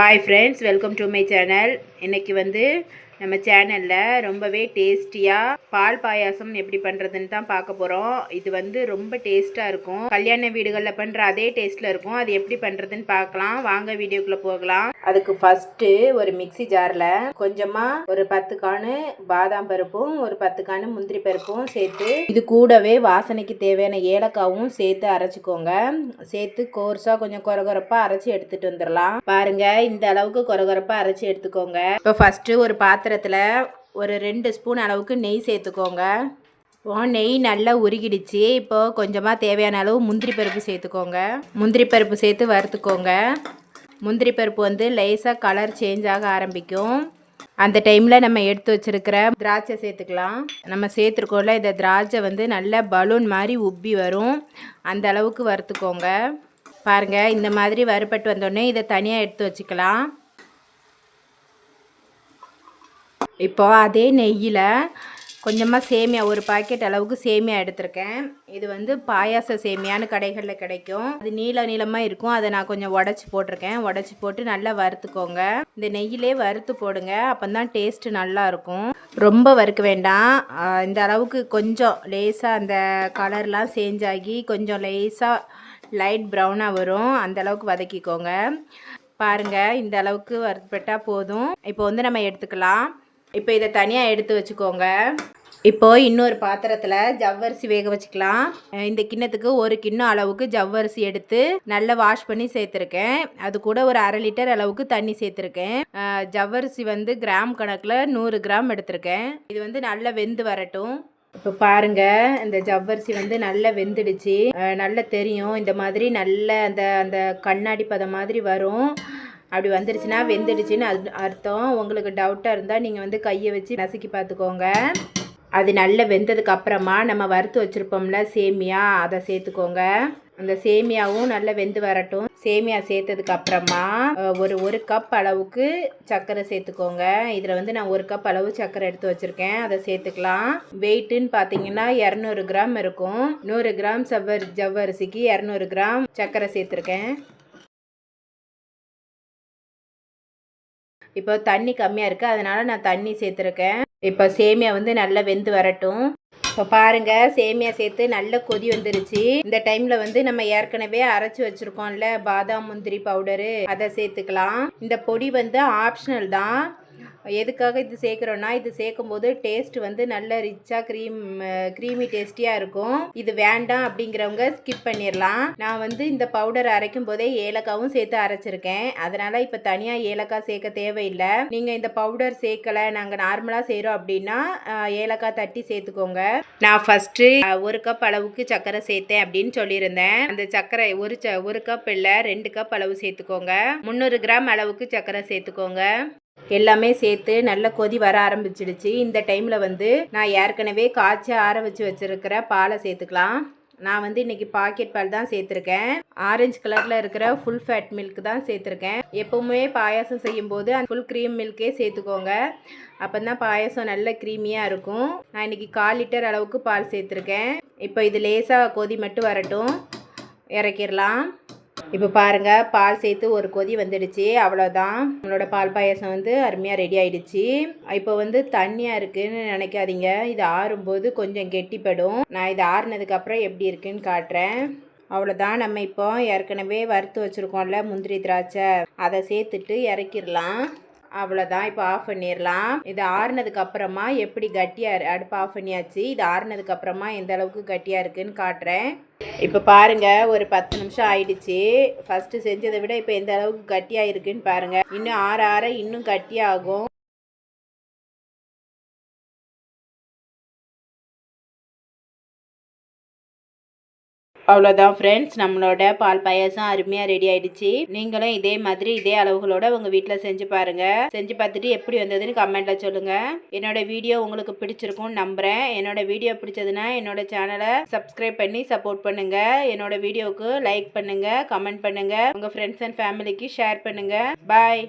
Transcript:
Hi friends welcome to my channel இன்றைக்கி வந்து நம்ம சேனலில் ரொம்பவே டேஸ்டியாக பால் பாயாசம் எப்படி பண்ணுறதுன்னு தான் பார்க்க போகிறோம் இது வந்து ரொம்ப டேஸ்ட்டாக இருக்கும். கல்யாண வீடுகளில் பண்ணுற அதே டேஸ்ட்டில் இருக்கும். அது எப்படி பண்ணுறதுன்னு பார்க்கலாம். வாங்க வீடியோக்குள்ளே போகலாம். அதுக்கு ஃபஸ்ட்டு ஒரு மிக்ஸி ஜாரில் கொஞ்சமாக ஒரு பத்து காணு பாதாம் பருப்பும் ஒரு பத்து காணு முந்திரி பருப்பும் சேர்த்து இது கூடவே வாசனைக்கு தேவையான ஏலக்காவும் சேர்த்து அரைச்சிக்கோங்க. சேர்த்து கோர்ஸாக கொஞ்சம் கொரகொரப்பாக அரைச்சி எடுத்துகிட்டு வந்துடலாம். பாருங்கள் இந்த அளவுக்கு கொரகொரப்பாக அரைச்சி எடுத்துக்கோங்க. இப்போ ஃபஸ்ட்டு ஒரு பாத்திரம் பாத்திரத்தில் ஒரு ரெண்டு ஸ்பூன் அளவுக்கு நெய் சேர்த்துக்கோங்க. நெய் நல்லா உருகிடுச்சு. இப்போ கொஞ்சமாக தேவையான அளவு முந்திரி பருப்பு சேர்த்துக்கோங்க. முந்திரி பருப்பு சேர்த்து வறுத்துக்கோங்க. முந்திரி பருப்பு வந்து லேசாக கலர் சேஞ்ச் ஆக ஆரம்பிக்கும். அந்த டைமில் நம்ம எடுத்து வச்சிருக்கிற திராட்சை சேர்த்துக்கலாம். நம்ம சேர்த்துருக்கோம்ல இந்த திராட்சை வந்து நல்ல பலூன் மாதிரி உப்பி வரும். அந்த அளவுக்கு வறுத்துக்கோங்க. பாருங்கள் இந்த மாதிரி வறுபட்டு வந்தோடனே இதை தனியாக எடுத்து வச்சுக்கலாம். இப்போ அதே நெய்யில் கொஞ்சமாக சேமியா ஒரு பாக்கெட் அளவுக்கு சேமியா எடுத்திருக்கேன். இது வந்து பாயாச சேமியான்னு கடைகளில் கிடைக்கும். அது நீள நீளமாக இருக்கும். அதை நான் கொஞ்சம் உடச்சி போட்டிருக்கேன். உடச்சி போட்டு நல்லா வறுத்துக்கோங்க. இந்த நெய்யிலே வறுத்து போடுங்க. அப்போ தான் டேஸ்ட்டு நல்லாயிருக்கும் ரொம்ப வறுக்க வேண்டாம். இந்த அளவுக்கு கொஞ்சம் லேசாக அந்த கலர்லாம் சேஞ்ச் ஆகி கொஞ்சம் லேசாக லைட் ப்ரௌனாக வரும். அந்தளவுக்கு வதக்கிக்கோங்க. பாருங்கள் இந்த அளவுக்கு வறுப்பட்டால் போதும். இப்போ வந்து நம்ம எடுத்துக்கலாம். இப்போ இதை தனியாக எடுத்து வச்சுக்கோங்க. இப்போ இன்னொரு பாத்திரத்தில் ஜவ்வரிசி வேக வச்சுக்கலாம். இந்த கிண்ணத்துக்கு ஒரு கிண்ணம் அளவுக்கு ஜவ்வரிசி எடுத்து நல்லா வாஷ் பண்ணி சேர்த்துருக்கேன். அது கூட ஒரு அரை லிட்டர் அளவுக்கு தண்ணி சேர்த்துருக்கேன். ஜவ்வரிசி வந்து கிராம் கணக்கில் நூறு கிராம் எடுத்திருக்கேன். இது வந்து நல்லா வெந்து வரட்டும். இப்போ பாருங்க இந்த ஜவ்வரிசி வந்து நல்லா வெந்துடுச்சு. நல்லா தெரியும். இந்த மாதிரி நல்ல அந்த அந்த கண்ணாடி பதம் மாதிரி வரும். அப்படி வந்துடுச்சுன்னா வெந்துடுச்சுன்னு அது அர்த்தம். உங்களுக்கு டவுட்டாக இருந்தால் நீங்கள் வந்து கையை வச்சு நசுக்கி பார்த்துக்கோங்க. அது நல்லா வெந்ததுக்கு அப்புறமா நம்ம வறுத்து வச்சுருப்போம்ல சேமியா அதை சேர்த்துக்கோங்க. அந்த சேமியாவும் நல்லா வெந்து வரட்டும். சேமியா சேர்த்ததுக்கு அப்புறமா ஒரு ஒரு கப் அளவுக்கு சர்க்கரை சேர்த்துக்கோங்க. இதில் வந்து நான் ஒரு கப் அளவு சர்க்கரை எடுத்து வச்சுருக்கேன். அதை சேர்த்துக்கலாம். வெயிட்டுன்னு பார்த்தீங்கன்னா இரநூறு கிராம் இருக்கும். நூறு கிராம் செவ்வரி ஜவ்வரிசிக்கு இரநூறு கிராம் சர்க்கரை சேர்த்துருக்கேன். இப்போ தண்ணி கம்மியாக இருக்குது அதனால் நான் தண்ணி சேர்த்துருக்கேன். இப்போ சேமியா வந்து நல்லா வெந்து வரட்டும். இப்போ பாருங்கள் சேமியா சேர்த்து நல்ல கொதி வந்துருச்சு. இந்த டைமில் வந்து நம்ம ஏற்கனவே அரைச்சி வச்சுருக்கோம்ல பாதாம் முந்திரி பவுடரு அதை சேர்த்துக்கலாம். இந்த பொடி வந்து ஆப்ஷனல் தான். எதுக்காக இது சேர்க்குறோன்னா இது சேர்க்கும் போது டேஸ்ட் வந்து நல்ல ரிச்சாக க்ரீம் க்ரீமி டேஸ்டியாக இருக்கும். இது வேண்டாம் அப்படிங்கிறவங்க ஸ்கிப் பண்ணிடலாம் நான் வந்து இந்த பவுடர் அரைக்கும் போதே ஏலக்காவும் சேர்த்து அரைச்சிருக்கேன். அதனால் இப்போ தனியாக ஏலக்காய் சேர்க்க தேவையில்லை. நீங்கள் இந்த பவுடர் சேர்க்கலை நாங்கள் நார்மலாக செய்கிறோம் அப்படின்னா ஏலக்காய் தட்டி சேர்த்துக்கோங்க. நான் ஃபஸ்ட்டு ஒரு கப் அளவுக்கு சர்க்கரை சேர்த்தேன் அப்படின்னு சொல்லியிருந்தேன். அந்த சர்க்கரை ஒரு ச ஒரு கப் இல்லை ரெண்டு கப் அளவு சேர்த்துக்கோங்க. முந்நூறு கிராம் அளவுக்கு சர்க்கரை சேர்த்துக்கோங்க. எல்லாமே சேர்த்து நல்ல கொதி வர ஆரம்பிச்சிடுச்சு. இந்த டைமில் வந்து நான் ஏற்கனவே காய்ச்சி ஆற வச்சு வச்சுருக்கிற பாலை சேர்த்துக்கலாம். நான் வந்து இன்றைக்கி பாக்கெட் பால் தான் சேர்த்துருக்கேன். ஆரஞ்சு கலரில் இருக்கிற ஃபுல் ஃபேட் மில்க் தான் சேர்த்துருக்கேன். எப்போவுமே பாயாசம் செய்யும்போது அந்த ஃபுல் க்ரீம் மில்கே சேர்த்துக்கோங்க. அப்போ தான் பாயாசம் நல்ல க்ரீமியாக இருக்கும். நான் இன்னைக்கு கால் லிட்டர் அளவுக்கு பால் சேர்த்துருக்கேன். இப்போ இது லேசாக கொதி மட்டும் வரட்டும். இறக்கிடலாம். இப்போ பாருங்கள் பால் சேர்த்து ஒரு கொதி வந்துடுச்சு. அவ்வளோதான் நம்மளோட பால் பாயாசம் வந்து அருமையாக ரெடி ஆகிடுச்சு இப்போ வந்து தண்ணியாக இருக்குன்னு நினைக்காதீங்க. இது ஆறும்போது கொஞ்சம் கெட்டிப்படும். நான் இது ஆறுனதுக்கு அப்புறம் எப்படி இருக்குன்னு காட்டுறேன். அவ்வளோதான் நம்ம இப்போ ஏற்கனவே வறுத்து வச்சுருக்கோம்ல முந்திரி திராட்சை. அதை சேர்த்துட்டு இறக்கிடலாம். அவ்வளோதான் இப்போ ஆஃப் பண்ணிடலாம் இது ஆறுனதுக்கு அப்புறமா எப்படி கட்டியாக இரு- அடுப்பு ஆஃப் பண்ணியாச்சு. இது ஆறுனதுக்கு அப்புறமா எந்த அளவுக்கு கட்டியாக இருக்குன்னு காட்டுறேன். இப்போ பாருங்க ஒரு பத்து நிமிஷம் ஆயிடுச்சு. ஃபஸ்ட்டு செஞ்சதை விட இப்போ எந்த அளவுக்கு கட்டியாக இருக்குன்னு பாருங்கள் இன்னும் ஆற ஆற இன்னும் கட்டியாகும். அவ்வளோதான் ஃப்ரெண்ட்ஸ் நம்மளோட பால் பாயாசம் அருமையாக ரெடி ஆயிடுச்சு. நீங்களும் இதே மாதிரி இதே அளவுகளோட உங்கள் வீட்டில் செஞ்சு பாருங்கள் செஞ்சு பார்த்துட்டு எப்படி வந்ததுன்னு கமெண்ட்டில் சொல்லுங்கள் என்னோட வீடியோ உங்களுக்கு பிடிச்சிருக்கும்னு நம்புறேன். என்னோட வீடியோ பிடிச்சதுன்னா என்னோட சேனலை சப்ஸ்கிரைப் பண்ணி சப்போர்ட் பண்ணுங்கள் என்னோட வீடியோவுக்கு லைக் பண்ணுங்கள் கமெண்ட் பண்ணுங்கள் உங்கள் ஃப்ரெண்ட்ஸ் அண்ட் ஃபேமிலிக்கு ஷேர் பண்ணுங்கள் பாய்